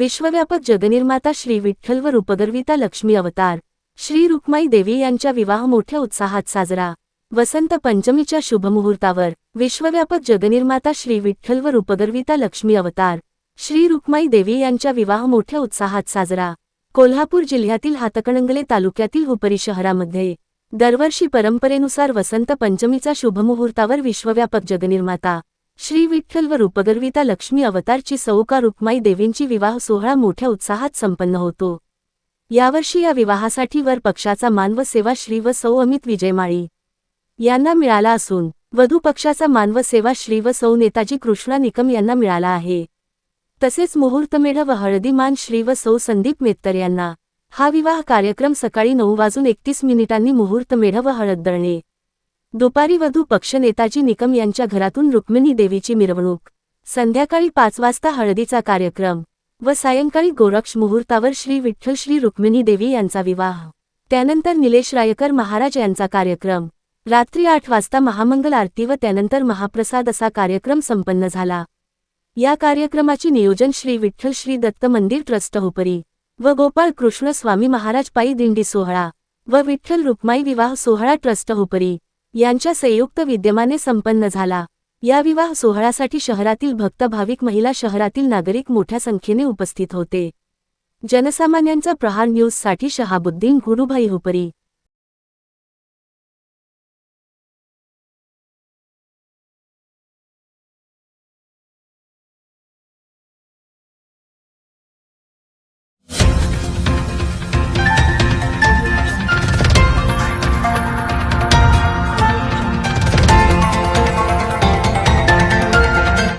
विश्वव्यापक जगनिर्माता श्री विठ्ठल व रूपगर्विता लक्ष्मी अवतार श्री रुक्माई देवी यांच्या विवाह मोठ्या उत्साहात साजरा. वसंत पंचमीच्या शुभमुहूर्तावर विश्वव्यापक जगनिर्माता श्री विठ्ठल व रूपगर्विता लक्ष्मी अवतार श्री रुक्माई देवी यांच्या विवाह मोठ्या उत्साहात साजरा. कोल्हापूर जिल्ह्यातील हातकणंगले तालुक्यातील हुपरी शहरामध्ये दरवर्षी परंपरेनुसार वसंत पंचमीचा शुभमुहूर्तावर विश्वव्यापक जगनिर्माता श्री विठ्ठल व रूपगर्विता लक्ष्मी अवतारची सौका रुक्माई देवींची विवाह सोहळा मोठ्या उत्साहात संपन्न होतो. यावर्षी या विवाहासाठी वर पक्षाचा मान व सेवा श्री व सौ अमित विजयमाळी यांना मिळाला असून वधू पक्षाचा मान व सेवा श्री व सौ नेताजी कृष्णा निकम यांना मिळाला आहे. तसेच मुहूर्तमेढ व हळदीमान श्री व सौ संदीप मेत्तर यांना. हा विवाह कार्यक्रम सकाळी नऊ वाजून एकतीस मिनिटांनी मुहूर्तमेढ व हळद दळणे. दुपारी वधू पक्ष नेताजी निकम यांच्या घरातून रुक्मिणी देवीची मिरवणूक. संध्याकाळी पाच वाजता हळदीचा कार्यक्रम व सायंकाळी गोरक्ष मुहूर्तावर श्री विठ्ठल श्री रुक्मिणी देवी यांचा विवाह. त्यानंतर निलेश रायकर महाराज यांचा कार्यक्रम. रात्री आठ वाजता महामंगल आरती व त्यानंतर महाप्रसाद असा कार्यक्रम संपन्न झाला. या कार्यक्रमाचे नियोजन श्री विठ्ठल श्री दत्त मंदिर ट्रस्ट होपरी व गोपाळ कृष्ण स्वामी महाराज पायी दिंडी सोहळा व विठ्ठल रुक्माई विवाह सोहळा ट्रस्ट होपरी यांच्या संयुक्त विद्यमाने संपन्न झाला. या विवाह सोहळ्यासाठी शहरातील भक्त भाविक महिला शहरातील नागरिक मोठ्या संख्येने उपस्थित होते. जनसामान्यांचा प्रहार न्यूजसाठी शहाबुद्दीन गुरुभाई हुपरी.